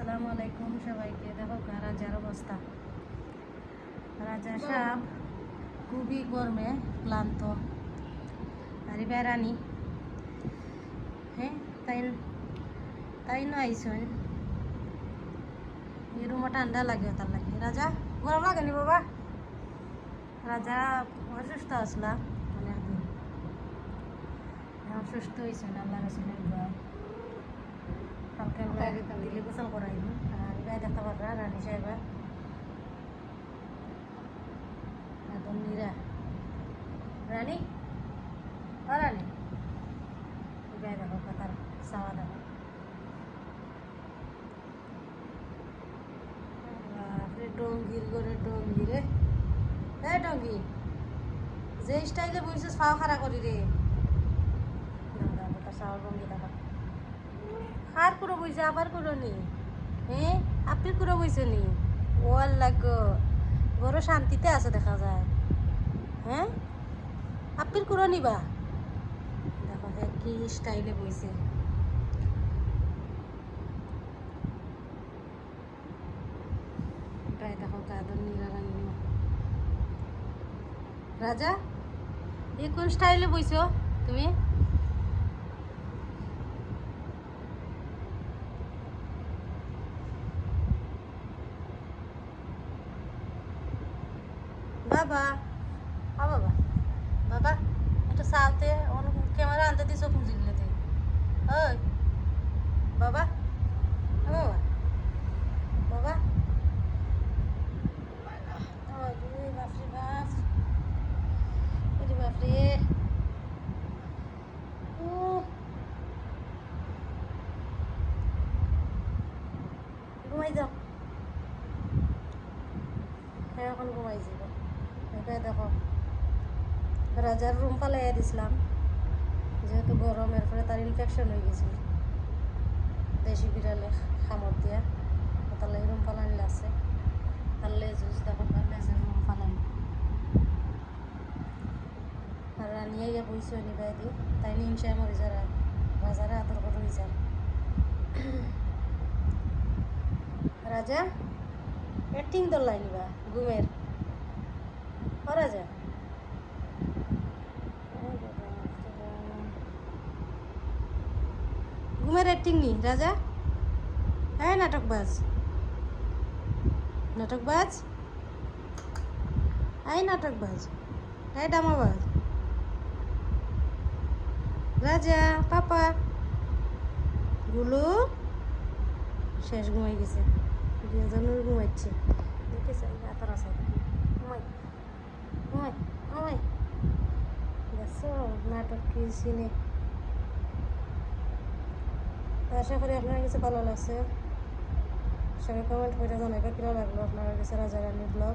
আসসালামু আলাইকুম সবাইকে। দেখো রাজার অবস্থা। রাজা সাহেব খুবই গরমে ক্লান্ত। আর বেড়ানি। হ্যাঁ তাই তাই না আইসন এই রুমও ঠান্ডা লাগে তার লাগে। রাজা গরম লাগেনি বাবা? রাজা অসুস্থ আসলা অনেকদিন এখন সুস্থ হয়েছেন আল্লাহ রসুলের কালকে আমরা দিল্লি গোসল করাইব আর গায়ে দেখতে পাররা রানী সাহেবা একদম নিরা রানী ও রানী গায়ে দেখো কথার সাওয়া দেখো বাপরে ডঙ্গির করে ডঙ্গি রে এ ডঙ্গি যে স্টাইলে বইছিস ফাও খারা করি রে না তার সাওয়ার ভঙ্গি দেখো খার করে বইছে আবার করো নি? হ্যাঁ আপনি করে বইছে নি? ওয়াল লাগো বড় শান্তিতে আছে দেখা যায়। হ্যাঁ আপিল করে নিবা দেখো কি স্টাইলে বইছে প্রায় দেখো কাদর নীলা রানী রাজা এ কোন স্টাইলে বইছো তুমি? বাবা। ও বাবা। বাবা, একটু সালতে ক্যামেরা আনতে দিস পুজিলেতে ওই। বাবা। বাবা। বাবা। বাপরে বাপ। বাপরে। ঘুমাই যাও। হ্যাঁ এখন ঘুমাই যাব। এটা দেখো। রাজার রুম পালাইয়া দিছিলাম। যেহেতু গরমের পরে তার ইনফেকশন হয়ে গেছিল। দেশি বিড়ালে খামর দিয়া। তাহলে রুম পালানি আছে। তার লেজুস দেখো, তার লেজের রুম পালানি আর রানিয়া ইয়া বইছে নিবাই দি। তাই নিমসায় মরে যারা, রাজারে আদর করে হয়েছে রাজা অ্যাক্টিং দোল্লাই নিবা, ঘুমের। ও রাজা ঘুমের অ্যাক্টিং নি রাজা? হ্যাঁ নাটকবাজ নাটকবাজ এই নাটকবাজ এই ডামাবাজ রাজা, পাপা। গুলু? শেষ ঘুমাই গেছে। দুজনের ঘুমাচ্ছে দেখেছে আতর আছে ঘুমাই ঘুমাই ঘুমাই দেখছ কি সিনে আশা করি আপনার কাছে ভালো লাগছে। সবাই কমেন্ট করে জানাবে কিরো লাগল আপনার কাছে রাজা রানী ব্লগ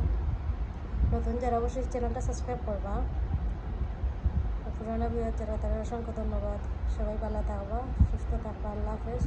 নতুন যারা অবশ্যই চ্যানেলটা সাবস্ক্রাইব করবা। পুরানো বিয়ের যারা তারা অসংখ্য ধন্যবাদ। সবাই ভালো থাকবা, সুস্থ থাকবা, আল্লাহ হাফেজ।